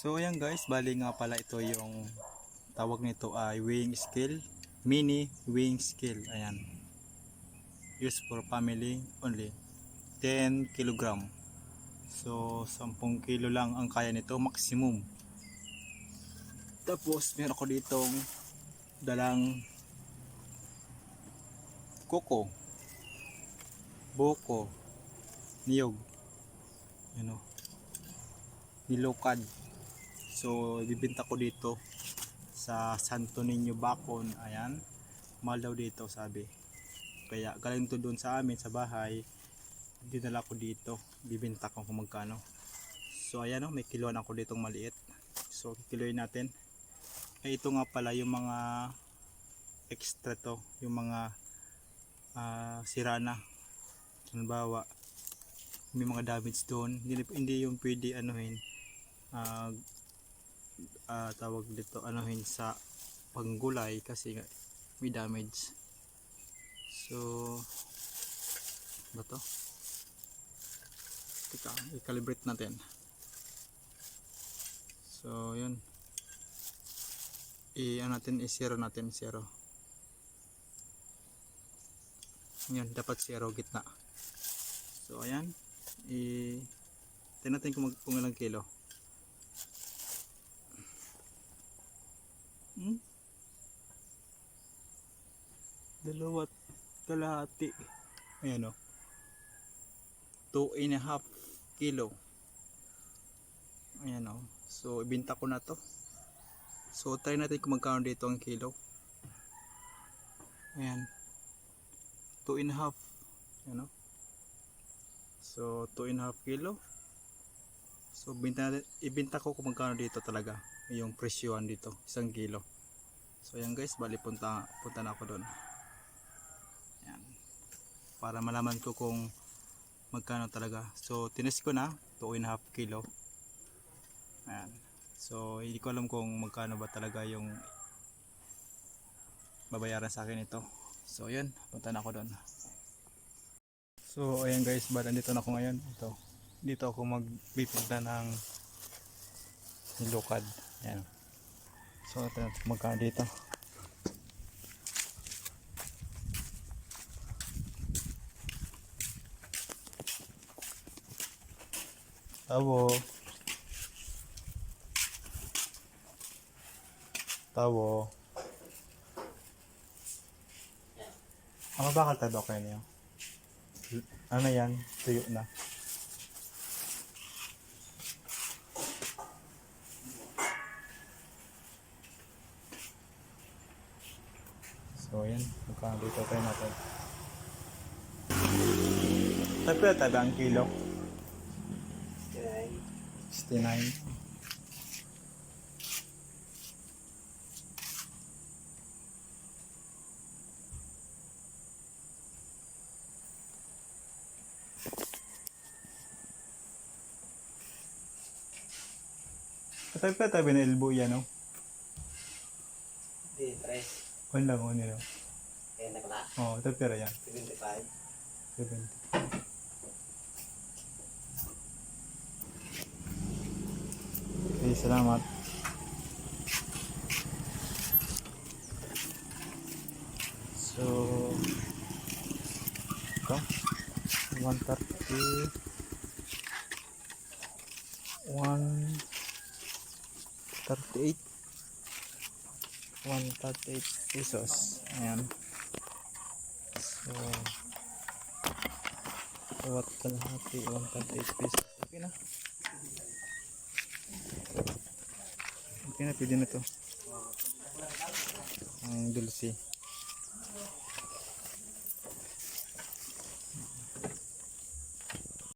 So ayan guys, bali nga pala ito yung tawag nito ay weighing scale, mini weighing scale. Ayan. Used for family only. 10 kilogram. So 10 kilo lang ang kaya nito maximum. Tapos meron ako ditong dalang koko, boko, niyog, ano, nilokad. So, ibibenta ko dito sa Santo Niño Bacon. Ayan. Mahal daw dito, sabi. Kaya, galing to doon sa amin, sa bahay. Dinala ko dito. Bibenta ko kung magkano. So, ayan o. May kiloan ako ditong maliit. So, kikiloyin natin. Eh, ito nga pala yung mga extra to. Yung mga ah, sira na. Halimbawa, may mga damage doon. Hindi, hindi yung pwede anuhin. ah ah, tawag dito anuhin sa panggulay kasi may damage. So ba to? Teka i-calibrate natin. So yun. I ano natin i-zero natin zero. Yun dapat zero gitna. So ayan. I tingnan natin kung, kung ilang kilo Hmm? Dalawat kalahati. Ayan o. Two and a half kilo. Ayan o. So, ibinta ko na to. So, try natin kung magkano dito ang kilo. Ayan. Two and a half. Ayan o. So, two and a half kilo. So, binta natin, ibinta ko kung magkano dito talaga yung presyohan dito, isang kilo. So ayan guys, bali punta, punta na ako doon. Ayan. Para malaman ko kung magkano talaga. So tinest ko na, 2 and half kilo. Ayan. So hindi ko alam kung magkano ba talaga yung babayaran sa akin ito. So ayan, punta na ako doon. So ayan guys, bali dito na ako ngayon. Ito. Dito ako magbibigda ng nilukad. Ayan. So, ito magkano dito. Tabo. Tabo. Ang bakal tayo okay na yun. Ano yan? Tuyo na. So, ayan. Magkano dito tayo natin. Tayo tayo ang kilo. 69. Tayo pa tayo na elbow yan, no? Kung lang, kung nila. Kaya na pala. Oo, oh, tayo pera yan. 75. 70. Okay, salamat. So, ito, 130, 138, 138 pesos. Ayan. So, bawat kalahati 138 pesos. Okay na. Okay na, pwede na to. Ang dulce.